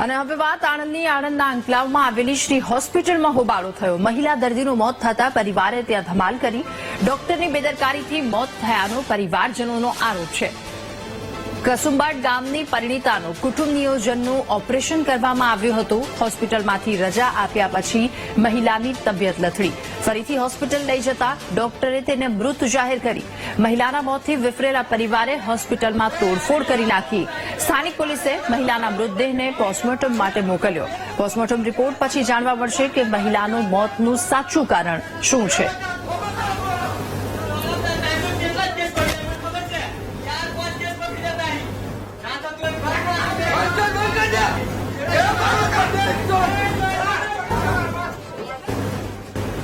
અને હવે વાત આણંદની આણંદના અંકલાવમાં આવેલી શ્રી હોસ્પિટલમાં હોબાળો થયો. મહિલા દર્દીનું મોત થતા પરિવારે ત્યાં ધમાલ કરી. ડોક્ટરની બેદરકારીથી મોત થયાનો પરિવારજનોનો આરોપ છે. કસુંબાડ ગામની પરિણીતાનું કુટુંબ નિયોજનનું ઓપરેશન કરવામાં આવ્યું હતું. હોસ્પિટલમાંથી રજા આપ્યા પછી મહિલાની તબિયત લથડી. ફરીથી હોસ્પિટલ લઈ જતા ડોક્ટરે તેને મૃત જાહેર કરી. મહિલાના મોતથી વિફરેલા પરિવારે હોસ્પિટલમાં તોડફોડ કરી નાખી. સ્થાનિક પોલીસે મહિલાના મૃતદેહને પોસ્ટમોર્ટમ માટે મોકલ્યો. પોસ્ટમોર્ટમ રિપોર્ટ પછી જાણવા મળશે કે મહિલાનું મોતનું સાચું કારણ શું છે.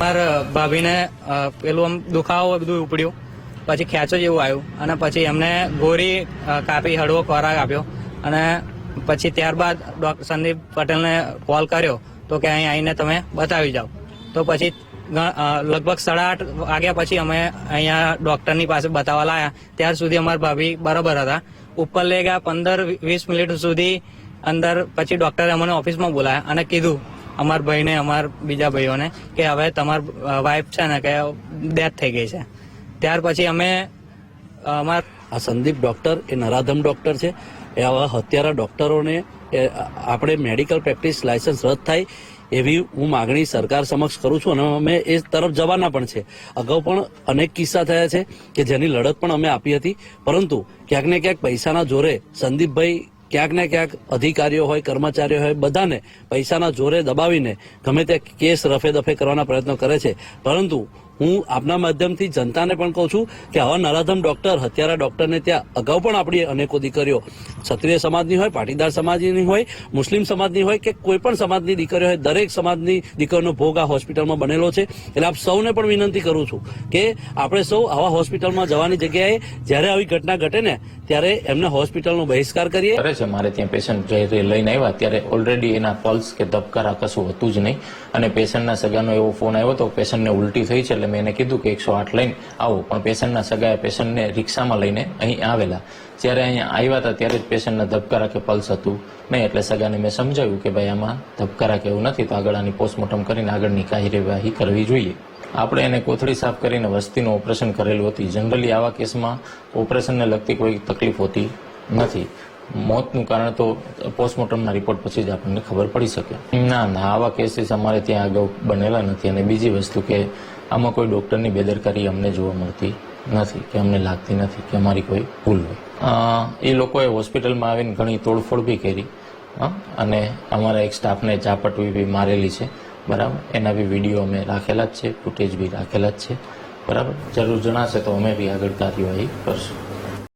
મારા ભાભીને પેલું આમ દુખાવો બધું ઉપડ્યું. પછી ખેંચો જેવું આવ્યું. અને પછી એમને ગોરી કાપી, હળવો ખોરાક આપ્યો. અને પછી ત્યારબાદ ડોક્ટર સંદીપ પટેલને કોલ કર્યો તો કે અહીં આવીને તમે બતાવી જાઓ. તો પછી લગભગ સાડા આઠ વાગ્યા પછી અમે અહીંયા ડોક્ટરની પાસે બતાવવા લાયા. ત્યાર સુધી અમારા ભાભી બરોબર હતા. ઉપર લઈ ગયા પંદર વીસ મિનિટ સુધી અંદર પછી ડોક્ટરે અમને ઓફિસમાં બોલાયા અને કીધું અમાર ભાઈને, અમાર બીજા ભાઈઓને કે હવે તમાર વાઈફ છે ને કે ડેથ થઈ ગઈ છે. ત્યાર પછી અમે અમાર આ સંદીપ ડોક્ટર એ નરાધમ ડોક્ટર છે. એ આવા હત્યારા ડોક્ટરોને આપણે મેડિકલ પ્રેક્ટિસ લાયસન્સ રદ થાય એવી હું માગણી સરકાર સમક્ષ કરું છું અને અમે એ તરફ જવાના પણ છે. અગાઉ પણ અનેક કિસ્સા થયા છે કે જેની લડત પણ અમે આપી હતી. પરંતુ ક્યાંક ને ક્યાંક પૈસાના જોરે સંદીપભાઈ ક્યાંક ને ક્યાંક અધિકારીઓ હોય, કર્મચારીઓ હોય, બધાને પૈસાના જોરે દબાવીને ગમે તે કેસ રફે દફે કરવાના પ્રયત્નો કરે છે. પરંતુ હું આપના માધ્યમથી જનતાને પણ કહું છું કે આવા નરાધમ ડોક્ટર, હત્યારા ડોક્ટરને ત્યાં અગાઉ પણ આપણી અનેકો દીકરીઓ ક્ષત્રિય સમાજની હોય, પાટીદાર સમાજની હોય, મુસ્લિમ સમાજની હોય કે કોઈ પણ સમાજની દીકરીઓ હોય, દરેક સમાજની દીકરીનો ભોગ આ હોસ્પિટલમાં બનેલો છે. એટલે આપ સૌને પણ વિનંતી કરું છું કે આપણે સૌ આવા હોસ્પિટલમાં જવાની જગ્યાએ જ્યારે આવી ઘટના ઘટે ને, ત્યારે એમને હોસ્પિટલનો બહિષ્કાર કરીએ. છે, મારે ત્યાં પેશન્ટ જે લઈને આવ્યા, ત્યારે ઓલરેડી એના પલ્સ કે ધબકારા કશું હતું જ નહીં. અને પેશન્ટના સગાનો એવો ફોન આવ્યો તો પેશન્ટને ઉલટી થઈ છે, એટલે મેં એને કીધું કે એકસો આઠ લઈને આવો. પણ પેશન્ટના સગાએ પેશન્ટને રિક્ષામાં લઈને અહીં આવેલા. જ્યારે અહીંયા આવ્યા હતા ત્યારે જ પેશન્ટના ધબકારા કે પલ્સ હતું. નહીં, એટલે સગાને મેં સમજાવ્યું કે ભાઈ, આમાં ધબકારા કે એવું નથી, તો આગળ આની પોસ્ટમોર્ટમ કરીને આગળની કાર્યવાહી કરવી જોઈએ. આપણે એને કોથળી સાફ કરીને વસ્તીનું ઓપરેશન કરેલું હતું. જનરલી આવા કેસમાં ઓપરેશનને લગતી કોઈ તકલીફ હોતી નથી. મોતનું કારણ તો પોસ્ટમોર્ટમના રિપોર્ટ પછી જ આપણને ખબર પડી શકે. ના ના, આવા કેસીસ અમારે ત્યાં અગાઉ બનેલા નથી. અને બીજી વસ્તુ કે આમાં કોઈ ડૉક્ટરની બેદરકારી અમને જોવા મળતી નથી કે અમને લાગતી નથી કે અમારી કોઈ ભૂલ હોય. એ લોકોએ હોસ્પિટલમાં આવીને ઘણી તોડફોડ બી કરી અને અમારા એક સ્ટાફને ઝાપટવી બી મારેલી છે, બરાબર? એના બી વીડિયો અમે રાખેલા જ છે, ફૂટેજ બી રાખેલા જ છે, બરાબર? જરૂર જણાશે તો અમે બી આગળ કાર્યવાહી કરશું.